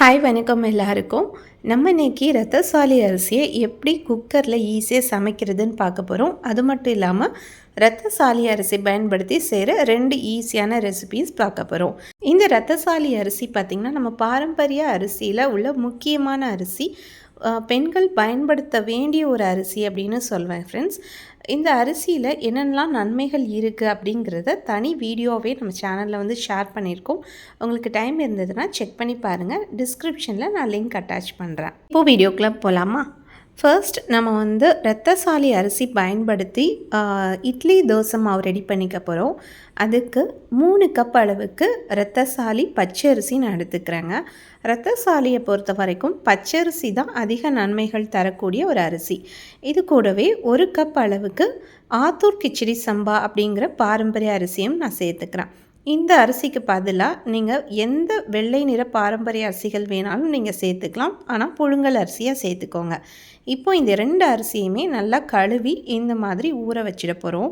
Hi வணக்கம் எல்லாருக்கும். நம்ம இன்னைக்கு ரத்தசாலி அரிசியை எப்படி குக்கரில் ஈஸியாக சமைக்கிறதுன்னு பார்க்க போகிறோம் அது மட்டும் இல்லாமல் ரத்தசாலி அரிசி பயன்படுத்தி செய்கிற ரெண்டு ஈஸியான ரெசிபீஸ் பார்க்க போகிறோம் இந்த ரத்தசாலி அரிசி பார்த்திங்கன்னா நம்ம பாரம்பரிய அரிசியில் உள்ள முக்கியமான அரிசி பெண்கள் பயன்படுத்த வேண்டிய ஒரு அரிசி அப்படின்னு சொல்வேன் ஃப்ரெண்ட்ஸ் இந்த அரிசியில் என்னென்னலாம் நன்மைகள் இருக்குது அப்படிங்கிறத தனி வீடியோவே நம்ம சேனலில் வந்து ஷேர் பண்ணியிருக்கோம். உங்களுக்கு டைம் இருந்ததுன்னா செக் பண்ணி பாருங்கள் டிஸ்கிரிப்ஷனில் நான் லிங்க் அட்டாச் பண்ணுறேன் இப்போ வீடியோக்குள்ளே போகலாமா ஃபர்ஸ்ட் நம்ம வந்து ரத்தசாலி அரிசி பயன்படுத்தி இட்லி தோசை மாவு ரெடி பண்ணிக்க போகிறோம் அதுக்கு மூணு கப் அளவுக்கு ரத்தசாலி பச்சரிசி நான் எடுத்துக்கிறேங்க. ரத்தசாலியை பொறுத்த வரைக்கும் பச்சரிசி தான் அதிக நன்மைகள் தரக்கூடிய ஒரு அரிசி. இது கூடவே ஒரு கப் அளவுக்கு ஆத்தூர் கிச்சடி சம்பா அப்படிங்கிற பாரம்பரிய அரிசியும் நான் சேர்த்துக்கிறேன். இந்த அரிசிக்கு பதிலாக நீங்கள் எந்த வெள்ளை நிற பாரம்பரிய அரிசிகள் வேணாலும் நீங்கள் சேர்த்துக்கலாம். ஆனால் புழுங்கல் அரிசியாக சேர்த்துக்கோங்க. இப்போ இந்த ரெண்டு அரிசியுமே நல்லா கழுவி இந்த மாதிரி ஊற வச்சிட போகிறோம்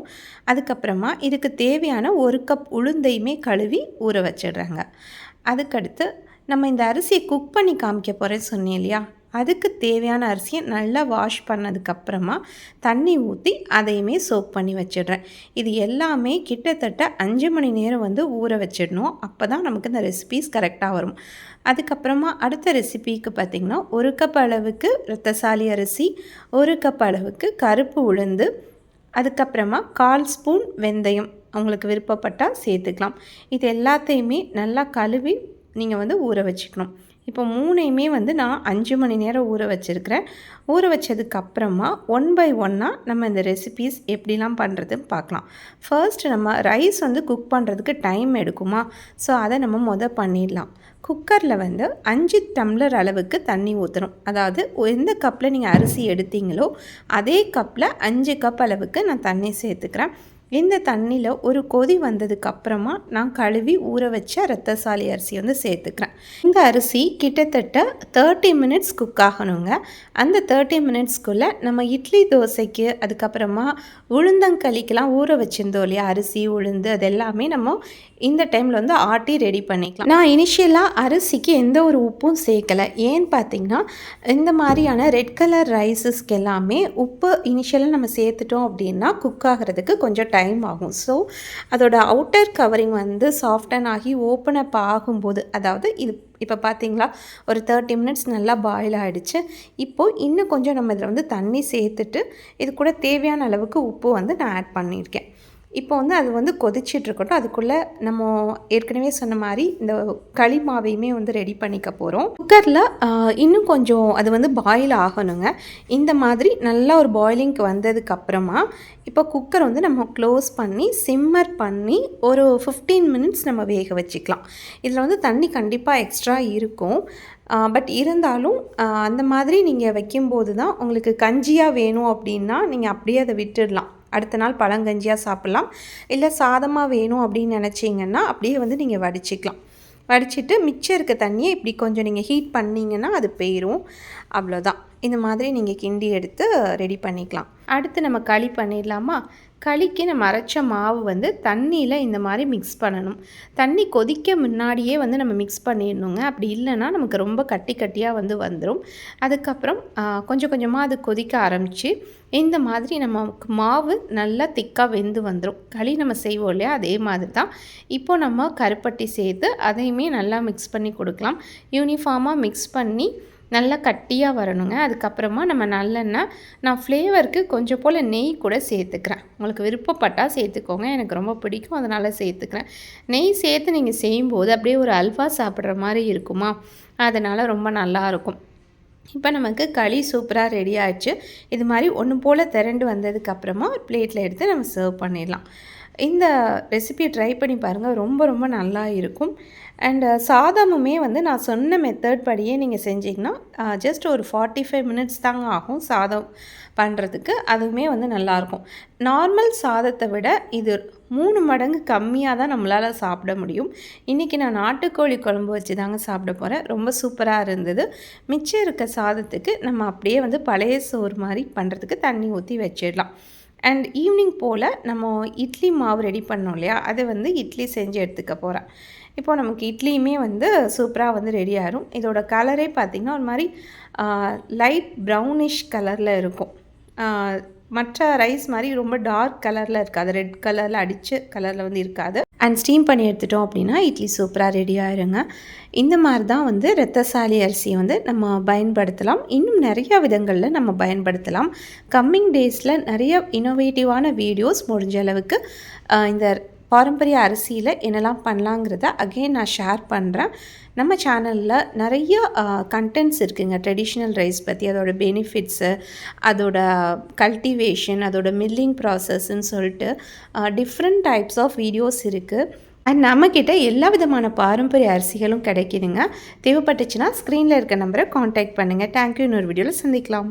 அதுக்கப்புறமா இதுக்கு தேவையான ஒரு கப் உளுந்தையுமே கழுவி ஊற வச்சிடுறாங்க. அதுக்கடுத்து நம்ம இந்த அரிசியை குக் பண்ணி காமிக்க போகிறேன்னு சொன்னேன் இல்லையா? அதுக்கு தேவையான அரிசியை நல்லா வாஷ் பண்ணதுக்கப்புறமா தண்ணி ஊற்றி அதையுமே சோக் பண்ணி வச்சிடுறேன். இது எல்லாமே கிட்டத்தட்ட அஞ்சு மணி நேரம் வந்து ஊற வச்சிடணும். அப்போ தான் நமக்கு இந்த ரெசிபீஸ் கரெக்டாக வரும். அதுக்கப்புறமா அடுத்த ரெசிபிக்கு பார்த்திங்கன்னா ஒரு கப் அளவுக்கு ரத்தசாலி அரிசி ஒரு கப் அளவுக்கு கருப்பு உளுந்து அதுக்கப்புறமா கால் ஸ்பூன் வெந்தயம். உங்களுக்கு விருப்பப்பட்டால் சேர்த்துக்கலாம். இது எல்லாத்தையுமே நல்லா கழுவி நீங்கள் வந்து ஊற வச்சுக்கணும். இப்போ மூணையுமே வந்து நான் அஞ்சு மணி நேரம் ஊற வச்சுருக்கிறேன். ஊற வச்சதுக்கப்புறமா ஒன் பை ஒன்னாக நம்ம இந்த ரெசிபீஸ் எப்படிலாம் பண்ணுறதுன்னு பார்க்கலாம். ஃபர்ஸ்ட் நம்ம ரைஸ் வந்து குக் பண்ணுறதுக்கு டைம் எடுக்குமா? ஸோ அதை நம்ம மொதல் பண்ணிடலாம். குக்கரில் வந்து அஞ்சு டம்ளர் அளவுக்கு தண்ணி ஊற்றணும் அதாவது எந்த கப்பில் நீங்கள் அரிசி எடுத்தீங்களோ அதே கப்பில் அஞ்சு கப் அளவுக்கு நான் தண்ணி சேர்த்துக்கிறேன். இந்த தண்ணியில் ஒரு கொதி வந்ததுக்கு அப்புறமா நான் கழுவி ஊற வச்ச ரத்தசாலி அரிசி வந்து சேர்த்துக்கிறேன். இந்த அரிசி கிட்டத்தட்ட தேர்ட்டி மினிட்ஸ் குக் ஆகணுங்க. அந்த தேர்ட்டி மினிட்ஸ்க்குள்ளே நம்ம இட்லி தோசைக்கு அதுக்கப்புறமா உளுந்தங்களிக்கெல்லாம் ஊற வச்சிருந்தோம் இல்லையா? அரிசி உளுந்து அது எல்லாமே நம்ம இந்த டைமில் வந்து ஆட்டி ரெடி பண்ணிக்கலாம். நான் இனிஷியலாக அரிசிக்கு எந்த ஒரு உப்பும் சேர்க்கலை. ஏன்னு பார்த்தீங்கன்னா இந்த மாதிரியான ரெட் கலர் ரைஸஸ்க்கு எல்லாமே உப்பு இனிஷியலாக நம்ம சேர்த்துட்டோம் அப்படின்னா குக் ஆகிறதுக்கு கொஞ்சம் டைம் டைம் ஆகும். ஸோ அதோட அவுட்டர் கவரிங் வந்து சாஃப்டன் ஆகி ஓப்பன் அப் ஆகும்போது அதாவது இது இப்போ பார்த்தீங்களா ஒரு தேர்ட்டி மினிட்ஸ் நல்லா பாயில் ஆகிடுச்சு இப்போது இன்னும் கொஞ்சம் நம்ம இதில் வந்து தண்ணி சேர்த்துட்டு இது கூட தேவையான அளவுக்கு உப்பு வந்து நான் ஆட் பண்ணியிருக்கேன். இப்போ வந்து அது வந்து கொதிச்சிட்டு இருக்கட்டும் அதுக்குள்ளே நம்ம ஏற்கனவே சொன்ன மாதிரி இந்த களி மாவையுமே வந்து ரெடி பண்ணிக்க போகிறோம் குக்கரில் இன்னும் கொஞ்சம் அது வந்து பாயில் ஆகணுங்க. இந்த மாதிரி நல்லா ஒரு பாயிலிங்க்கு வந்ததுக்கப்புறமா இப்போ குக்கர் வந்து நம்ம க்ளோஸ் பண்ணி சிம்மர் பண்ணி ஒரு ஃபிஃப்டீன் மினிட்ஸ் நம்ம வேக வச்சுக்கலாம். இதில் வந்து தண்ணி கண்டிப்பாக எக்ஸ்ட்ரா இருக்கும். பட் இருந்தாலும் அந்த மாதிரி நீங்கள் வைக்கும்போது தான் உங்களுக்கு கஞ்சியாக வேணும் அப்படின்னா நீங்கள் அப்படியே அதை விட்டுடலாம். அடுத்த நாள் பழங்கஞ்சியாக சாப்பிட்லாம். இல்லை சாதமாக வேணும் அப்படின்னு நினச்சிங்கன்னா அப்படியே வந்து நீங்கள் வடிச்சிக்கலாம். வடிச்சிட்டு மிச்சம் இருக்க தண்ணியை இப்படி கொஞ்சம் நீங்கள் ஹீட் பண்ணிங்கன்னா அது போயிடும் அவ்வளோதான் இந்த மாதிரி நீங்கள் கிண்டி எடுத்து ரெடி பண்ணிக்கலாம். அடுத்து நம்ம களி பண்ணிடலாமா? களிக்கு நம்ம அரைச்ச மாவு வந்து தண்ணியில் இந்த மாதிரி மிக்ஸ் பண்ணணும். தண்ணி கொதிக்க முன்னாடியே வந்து நம்ம மிக்ஸ் பண்ணிடணுங்க. அப்படி இல்லைன்னா நமக்கு ரொம்ப கட்டி கட்டியாக வந்து வந்துடும் அதுக்கப்புறம் கொஞ்சம் கொஞ்சமாக அது கொதிக்க ஆரம்பித்து இந்த மாதிரி நமக்கு மாவு நல்லா திக்காக வெந்து வந்துடும் களி நம்ம செய்வோம் இல்லையா? அதே மாதிரி தான். இப்போ நம்ம கருப்பட்டி சேர்த்து அதையுமே நல்லா மிக்ஸ் பண்ணி கொடுக்கலாம். யூனிஃபார்மாக மிக்ஸ் பண்ணி நல்லா கட்டியாக வரணுங்க. அதுக்கப்புறமா நம்ம நல்லெண்ணெய் நான் ஃப்ளேவருக்கு கொஞ்சம் போல் நெய் கூட சேர்த்துக்கிறேன். உங்களுக்கு விருப்பப்பட்டால் சேர்த்துக்கோங்க. எனக்கு ரொம்ப பிடிக்கும் அதனால் சேர்த்துக்கிறேன். நெய் சேர்த்து நீங்கள் செய்யும்போது அப்படியே ஒரு அல்வா சாப்பிட்ற மாதிரி இருக்குமா? அதனால் ரொம்ப நல்லாயிருக்கும் இப்போ நமக்கு களி சூப்பராக ரெடி ஆயிடுச்சு. இது மாதிரி ஒன்று போல் திரண்டு வந்ததுக்கப்புறமா ஒரு பிளேட்டில் எடுத்து நம்ம சர்வ் பண்ணிடலாம். இந்த ரெசிபியை ட்ரை பண்ணி பாருங்கள் ரொம்ப ரொம்ப நல்லா இருக்கும். அண்ட் uh, சாதமுமே வந்து நான் சொன்ன மெத்தட் படியே நீங்கள் செஞ்சிங்கன்னா ஜஸ்ட் uh, ஒரு ஃபார்ட்டி ஃபைவ் மினிட்ஸ் தாங்க ஆகும் சாதம் பண்ணுறதுக்கு அதுவுமே வந்து நல்லாயிருக்கும் நார்மல் சாதத்தை விட இது மூணு மடங்கு கம்மியாக தான் நம்மளால் சாப்பிட முடியும். இன்றைக்கி நான் நாட்டுக்கோழி குழம்பு வச்சு தாங்க சாப்பிட போகிறேன் ரொம்ப சூப்பராக இருந்தது. மிச்சம் இருக்க சாதத்துக்கு நம்ம அப்படியே வந்து பழைய சோறு மாதிரி பண்ணுறதுக்கு தண்ணி ஊற்றி வச்சிடலாம். அண்ட் ஈவினிங் போல் நம்ம இட்லி மாவு ரெடி பண்ணோம் இல்லையா? அதை வந்து இட்லி செஞ்சு எடுத்துக்க போகிறேன் இப்போ நமக்கு இட்லியுமே வந்து சூப்பராக வந்து ரெடி ஆயிரும். இதோட கலரே பார்த்திங்கன்னா ஒரு மாதிரி லைட் ப்ரௌனிஷ் கலரில் இருக்கும். மற்ற ரைஸ் மாதிரி ரொம்ப டார்க் கலரில் இருக்காது. ரெட் கலரில் அடித்த கலரில் வந்து இருக்காது. அண்ட் ஸ்டீம் பண்ணி எடுத்துட்டோம் அப்படின்னா இட்லி சூப்பராக ரெடி ஆயிருங்க. இந்த மாதிரி தான் வந்து ரத்தசாலி அரிசியை வந்து நம்ம பயன்படுத்தலாம். இன்னும் நிறைய விதங்களில் நம்ம பயன்படுத்தலாம். கம்மிங் டேஸில் நிறைய இனோவேட்டிவான வீடியோஸ் முடிஞ்ச அளவுக்கு இந்த பாரம்பரிய அரிசியில் என்னெல்லாம் பண்ணலாங்கிறத அகெயின் நான் ஷேர் பண்ணுறேன் நம்ம சேனலில் நிறைய கண்டென்ட்ஸ் இருக்குதுங்க ட்ரெடிஷ்னல் ரைஸ் பற்றி அதோட பெனிஃபிட்ஸு அதோட கல்டிவேஷன் அதோட மில்லிங் ப்ராசஸ்ன்னு சொல்லிட்டு டிஃப்ரெண்ட் டைப்ஸ் ஆஃப் வீடியோஸ் இருக்குது அண்ட் நம்மக்கிட்ட எல்லா விதமான பாரம்பரிய அரிசிகளும் கிடைக்குதுங்க. தேவைப்பட்டுச்சுன்னா ஸ்க்ரீனில் இருக்க நம்பரை காண்டாக்ட் பண்ணுங்கள் தேங்க்யூ இன்னொரு வீடியோவில் சந்திக்கலாம்.